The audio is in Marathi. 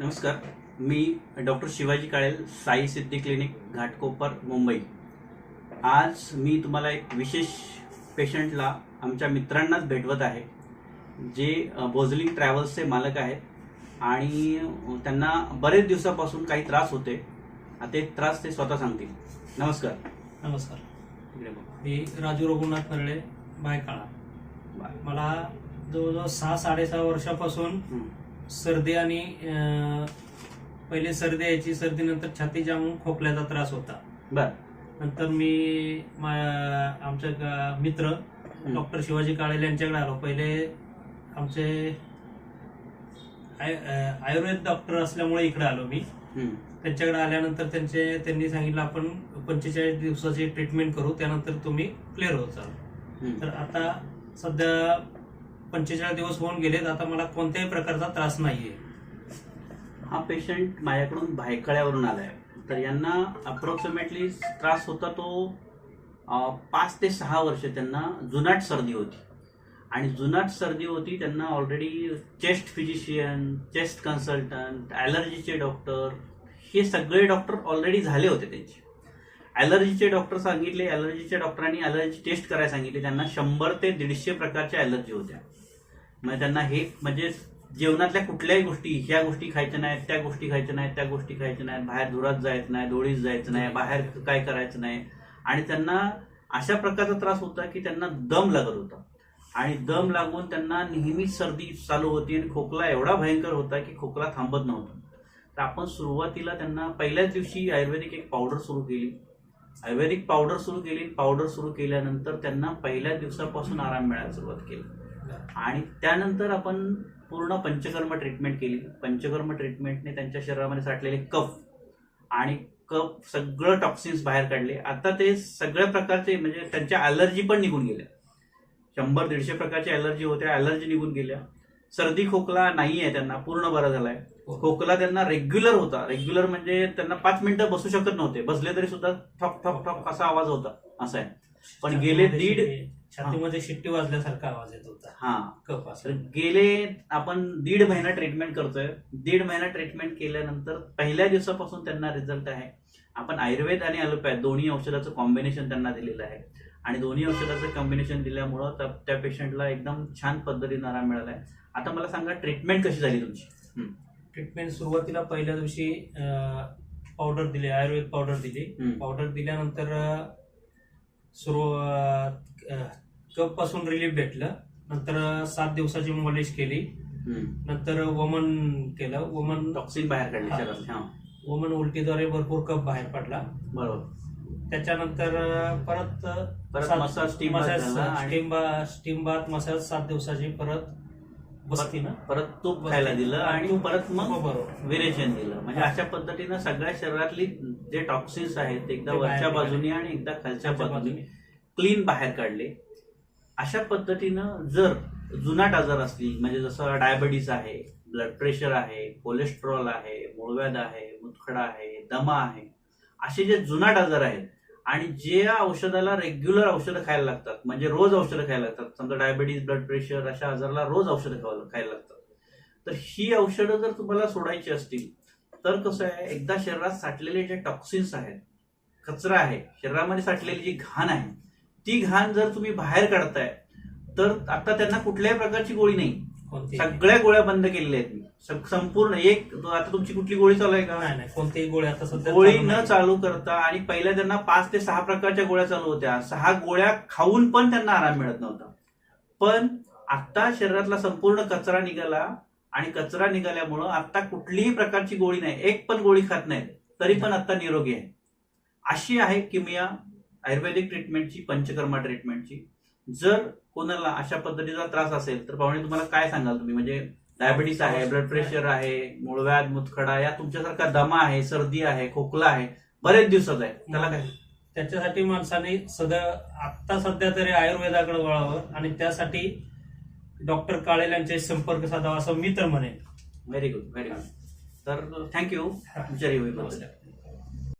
नमस्कार मी डॉक्टर शिवाजी काळेल साई सिद्धी क्लिनिक घाटकोपर मुंबई आज मी तुम्हाला एक विशेष पेशंटला आमच्या मित्रांनाच भेटवत आहे जे भोजलिंग ट्रॅव्हल्सचे मालक आहेत आणि त्यांना बरेच दिवसापासून काही त्रास होते आता ते त्रास ते स्वतः सांगतील नमस्कार नमस्कार. मी राजू रघुनाथ नरळे बायकाळा बाय. मला जवळजवळ सहा साडेसहा वर्षापासून. सर्दी आणि पहिले सर्दी यायची सर्दीनंतर छाती जाम होऊन खोकल्याचा त्रास होता बर नंतर मी मा- आमचे ग- मित्र. डॉक्टर शिवाजी काळेल यांच्याकडे आलो पहिले आमचे आयुर्वेद डॉक्टर असल्यामुळे इकडे आलो मी. त्यांच्याकडे आल्यानंतर त्यांचे त्यांनी सांगितलं आपण पंचेचाळीस दिवसाची ट्रीटमेंट करू त्यानंतर तुम्ही क्लिअर होत हं. तर आता सध्या पंचेचाळीस दिवस होऊन गेलेत आता मला कोणत्याही प्रकारचा त्रास नाहीये. हा पेशंट माझ्याकडून भायखळ्यावरून आलाय. तर यांना अप्रॉक्सिमेटली त्रास होता तो पाच ते सहा वर्ष त्यांना जुनाट सर्दी होती. आणि जुनाट सर्दी होती त्यांना already chest physician chest consultant ॲलर्जीचे doctor हे सगळे डॉक्टर ऑलरेडी झाले होते त्यांचे. ॲलर्जीचे डॉक्टर सांगितले ॲलर्जीच्या डॉक्टरांनी ॲलर्जी टेस्ट करायला सांगितले त्यांना शंभर ते दीडशे प्रकारच्या ॲलर्जी होत्या. मग त्यांना हे म्हणजे जेवणातल्या कुठल्याही गोष्टी ह्या गोष्टी खायच्या नाहीत त्या गोष्टी खायच्या नाहीत त्या गोष्टी खायच्या नाहीत बाहेर धुरात जायचं नाही डोळीत जायचं नाही बाहेर काय करायचं नाही. आणि त्यांना अशा प्रकारचा त्रास होता की त्यांना दम लागत होता. आणि दम लागून त्यांना नेहमीच सर्दी चालू होती आणि खोकला एवढा भयंकर होता की खोकला थांबत नव्हता. तर आपण सुरुवातीला त्यांना पहिल्याच दिवशी आयुर्वेदिक एक पावडर सुरू केली. आयुर्वेदिक पावडर सुरू केली पावडर सुरू केल्यानंतर त्यांना पहिल्या दिवसापासून आराम मिळायला सुरुवात केली. आणि त्यानंतर आपण पूर्ण पंचकर्म ट्रीटमेंट केली. पंचकर्म ट्रीटमेंटने त्यांच्या शरीरामध्ये साठलेले कफ आणि कफ सगळं टॉक्सिन्स बाहेर काढले. आता ते सगळ्या प्रकारचे म्हणजे त्यांच्या अलर्जी पण निघून गेल्या. शंभर दीडशे प्रकारच्या अलर्जी होत्या अलर्जी निघून गेल्या. सर्दी खोकला नाही आहे त्यांना. पूर्ण बरा झालाय. खोकला त्यांना रेग्युलर होता. रेग्युलर म्हणजे त्यांना पाच मिनिटं बसू शकत नव्हते. बसले तरी सुद्धा ठप ठप ठप असा आवाज होता. असा आहे. पण गेले दीड छातीमध्ये शिट्टी वाजल्यासारखा आवाज येत होता. हा. कप तर असं गेले आपण दीड महिना ट्रीटमेंट करतोय. दीड महिना ट्रीटमेंट केल्यानंतर पहिल्या दिवसापासून त्यांना रिझल्ट आहे. आपण आयुर्वेद आणि ॲलोपॅथ दोन्ही औषधाचं कॉम्बिनेशन त्यांना दिलेलं आहे. आणि दोन्ही औषधाचं कॉम्बिनेशन दिल्यामुळं त्या- त्या पेशंटला एकदम छान पद्धतीने आराम मिळाला आहे आता मला सांगा ट्रीटमेंट कशी झाली तुमची? ट्रीटमेंट सुरुवातीला पहिल्या दिवशी पावडर दिली आयुर्वेद पावडर दिली. हम्म. पावडर दिल्यानंतर सुरू कपपासून रिलीफ भेटलं. नंतर सात दिवसाची मॉलिश केली. नंतर वमन केलं. वमन टॉक्सिन बाहेर काढले वमन उलटीद्वारे भरपूर कप बाहेर पडला. बरोबर. त्याच्यानंतर परत परत massage steam steam bath massage सात दिवसाची परत बसती ना परत तूप खायला दिलं आणि परत मग बरोबर. व्हेरिएशन दिलं. म्हणजे अशा पद्धतीनं सगळ्या शरीरातली जे टॉक्सिन्स आहेत एकदा वरच्या. बाजूने आणि एकदा खालच्या बाजूने. क्लीन बाहेर काढले. अशा पद्धतीनं जर जुनाट आजार असतील म्हणजे जसं डायबिटीज आहे ब्लड प्रेशर आहे कोलेस्ट्रॉल आहे मूळव्याध आहे मुतखडा आहे दमा आहे असे जे जुनाट आजार आहेत आणि जे या औषधाला रेग्युलर औषधं खायला लागतात म्हणजे रोज औषधं खायला लागतात समजा डायबिटीज ब्लड प्रेशर अशा आजाराला रोज औषधं खावा- खायला लागतात. तर ही औषधं जर तुम्हाला सोडायची असतील तर कसं आहे एकदा शरीरात साठलेले जे टॉक्सिन्स आहेत कचरा आहे शरीरामध्ये साठलेली जी घाण आहे ती घाण जर तुम्ही बाहेर काढताय तर आता त्यांना कुठल्याही प्रकारची गोळी नाही. सगळ्या गोळ्या बंद केलेल्या आहेत. संपूर्ण एक आता तुमची कुठली गोळी चालू आहे का? नाही कोणतीही गोळी आता सध्या गोळी न. चालू करता आणि पहिल्या त्यांना पाच ते सहा प्रकारच्या गोळ्या चालू होत्या. सहा गोळ्या खाऊन पण त्यांना आराम मिळत नव्हता. पण आता शरीरातला संपूर्ण कचरा निघाला आणि कचरा निघाल्यामुळं आता कुठलीही प्रकारची गोळी नाही. एक पण गोळी खात नाही तरी पण आता निरोगी आहे. अशी आहे किमिया आयुर्वेदिक ट्रीटमेंटची पंचकर्मा ट्रीटमेंटची जर कोणाला अशा पद्धतीचा त्रास असेल तर पाहुणे तुम्हाला काय सांगाल तुम्ही? म्हणजे डायबिटीस आहे ब्लड प्रेशर आहे मूळव्याध मुतखडा या तुमच्यासारखा दमा आहे सर्दी आहे खोकला आहे बरेच दिवसात आहे. त्याला काय? त्याच्यासाठी माणसाने सध्या आता सध्या तरी आयुर्वेदाकडे वळावं आणि त्यासाठी डॉक्टर काळेल यांचे संपर्क साधावा असं मी तर म्हणेन. व्हेरी गुड व्हेरी गुड तर थँक्यू रिव्ह्यू नमस्कार.